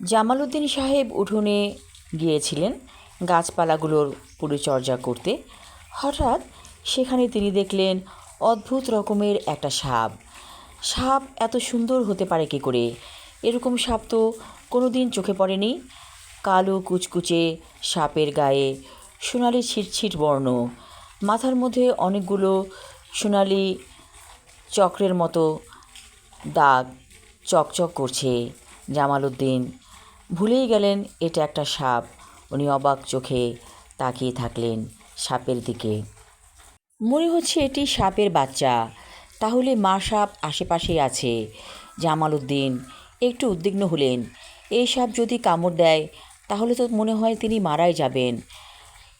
জামালউদ্দিন সাহেব উঠোনে গিয়েছিলেন গাছপালাগুলোর পরিচর্যা করতে। হঠাৎ সেখানে তিনি দেখলেন অদ্ভুত রকমের একটা সাপ। সাপ এত সুন্দর হতে পারে কী করে? এরকম সাপ তো কোনো দিন চোখে পড়েনি। কালো কুচকুচে সাপের গায়ে সোনালি ছিটছিট বর্ণ। মাথার মধ্যে অনেকগুলো সোনালি চক্রের মতো দাগ চকচক করছে জামালউদ্দিন। ভুলেই গেলেন, এটা একটা সাপ। উনি অবাক চোখে তাকিয়ে থাকলেন সাপের দিকে। মনে হচ্ছে এটি সাপের বাচ্চা। তাহলে মা সাপ আশেপাশেই আছে। জামাল উদ্দিন একটু উদ্বিগ্ন হলেন। এই সাপ যদি কামড় দেয়, তাহলে তো মনে হয় তিনি মারাই যাবেন।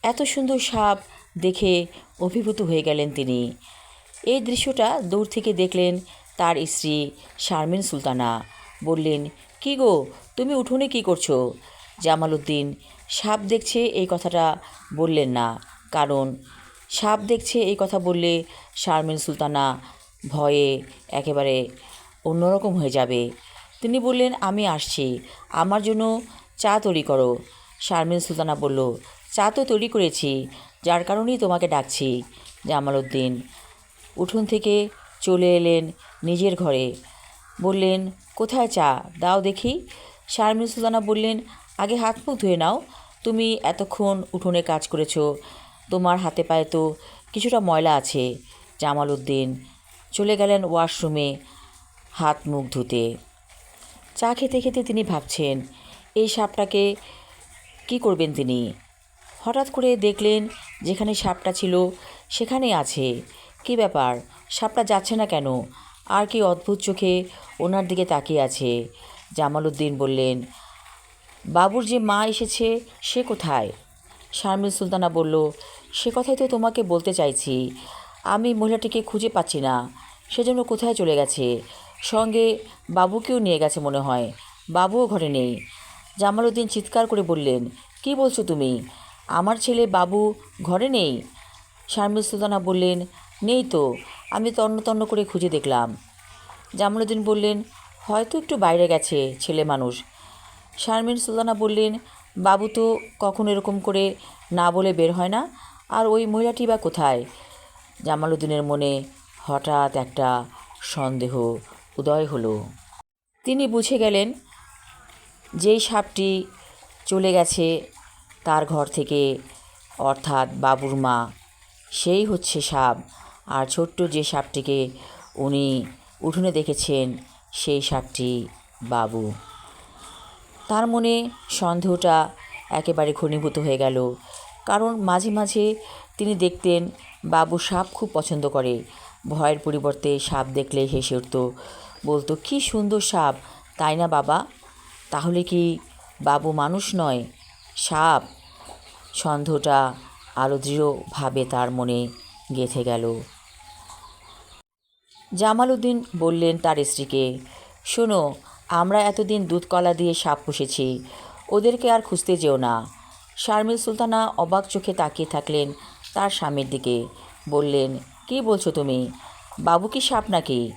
এত সুন্দর সাপ দেখে অভিভূত হয়ে গেলেন তিনি। এই দৃশ্যটা দূর থেকে দেখলেন তার স্ত্রী শারমিন সুলতানা। বললেন, কি গো তুমি উঠোনে কি করছ? জামালউদ্দিন, সাপ দেখছে এই কথাটা বললেন না, কারণ সাপ দেখছে এই কথা বললে শারমিন সুলতানা ভয়ে একেবারে অন্যরকম হয়ে যাবে। তিনি বললেন, আমি আসছি, আমার জন্য চা তৈরি করো। শারমিন সুলতানা বলল, চা তো তৈরি করেছি, যার কারণেই তোমাকে ডাকছি। জামালউদ্দিন উঠোন থেকে চলে এলেন নিজের ঘরে, বললেন, কোথায় চা? দাও দেখি। শারমিন সুলতানা বললেন, আগে হাত মুখ ধুয়ে নাও। তুমি এতক্ষণ উঠোনে কাজ করেছ। তোমার হাতে পায়ে তো কিছুটা ময়লা আছে। জামাল উদ্দিন চলে গেলেন ওয়াশরুমে হাত মুখ ধুতে। চা খেতে খেতে তিনি ভাবছেন, এই সাপটাকে কি করবেন তিনি? হঠাৎ করে দেখলেন যেখানে সাপটা ছিল সেখানেই আছে। কি ব্যাপার? সাপটা যাচ্ছে না কেন? আর কি অদ্ভুত চোখে ওনার দিকে তাকিয়ে আছে? জামালউদ্দিন বললেন, বাবুর যে মা এসেছে, সে কোথায়? শারমিন সুলতানা বলল, সে কথাই তো তোমাকে বলতে চাইছি। আমি মহিলাটিকে খুঁজে পাচ্ছি না। সেজন্য কোথায় চলে গেছে? সঙ্গে বাবুকেও নিয়ে গেছে মনে হয়। বাবুও ঘরে নেই। জামালউদ্দিন চিৎকার করে বললেন, কি বলছো তুমি? আমার ছেলে বাবু ঘরে নেই? শারমিন সুলতানা বললেন, নেই তো। আমি তন্ন তন্ন করে খুঁজে দেখলাম। জামালউদ্দিন বললেন হয়তো একটু বাইরে গেছে ছেলে মানুষ। শারমিন সুলতানা বললেন, বাবু তো কখন এরকম করে না বলে বের হয় না। আর ওই মহিলাটি বা কোথায়? জামালউদ্দিনের মনে হঠাৎ একটা সন্দেহ উদয় হলো। তিনি বুঝে গেলেন, যেই সাপটি চলে গেছে তার ঘর থেকে, অর্থাৎ বাবুর মা, সেই হচ্ছে সাপ। আর ছোট্ট যে সাপটিকে উনি উঠোনে দেখেছেন সেই সাপটি বাবু। তার মনে সন্দেহটা একেবারে ঘনীভূত হয়ে গেল। কারণ মাঝে মাঝে তিনি দেখতেন বাবু সাপ খুব পছন্দ করে। ভয়ের পরিবর্তে সাপ দেখলে হেসে উঠত। বলতো, কি সুন্দর সাপ, তাই না বাবা? তাহলে কি বাবু মানুষ নয়? সাপ? সন্দেহটা আরও দৃঢ়ভাবে তার মনে গেঁথে গেল। জামালউদ্দিন বললেন তার স্ত্রীকে, শোনো, আমরা এতদিন দুধ কলা দিয়ে সাপ পুষেছি, ওদেরকে আর খুঁজতে যেও না। শারমিল সুলতানা অবাক চোখে তাকিয়ে থাকলেন তার স্বামীর দিকে, বললেন, কি বলছো তুমি? বাবু কি সাপ নাকি?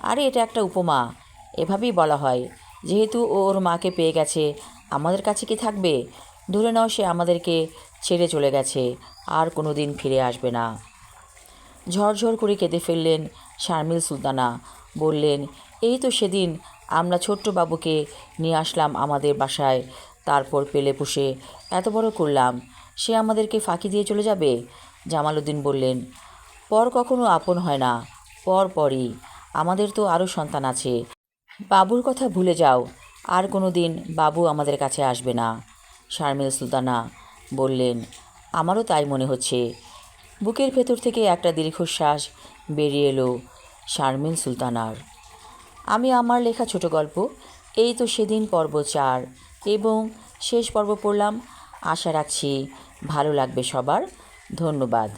আরে, এটা একটা উপমা, এভাবেই বলা হয়। যেহেতু ও ওর মাকে পেয়ে গেছে, আমাদের কাছে কি থাকবে? ধরে নাও সে আমাদেরকে ছেড়ে চলে গেছে, আর কোনো দিন ফিরে আসবে না। ঝরঝর করে কেঁদে ফেললেন শারমিল সুলতানা। বললেন, এই তো সেদিন আমরা ছোট্ট বাবুকে নিয়ে আসলাম আমাদের বাসায়। তারপর পেলে পুষে এত বড় করলাম। সে আমাদেরকে ফাঁকি দিয়ে চলে যাবে? জামালউদ্দিন বললেন, পর কখনো আপন হয় না, পর পরই। আমাদের তো আরও সন্তান আছে। বাবুর কথা ভুলে যাও, আর কোনো দিন বাবু আমাদের কাছে আসবে না। শারমিল সুলতানা বললেন, আমারও তাই মনে হচ্ছে। বুকের ভেতর থেকে একটা দীর্ঘশ্বাস বেরিয়ে এলো শারমিন সুলতানার। আমি আমার লেখা ছোট গল্প, এই তো সেদিন পর্ব চার এবং শেষ পর্ব পড়লাম। আশা রাখছি ভালো লাগবে সবার। ধন্যবাদ।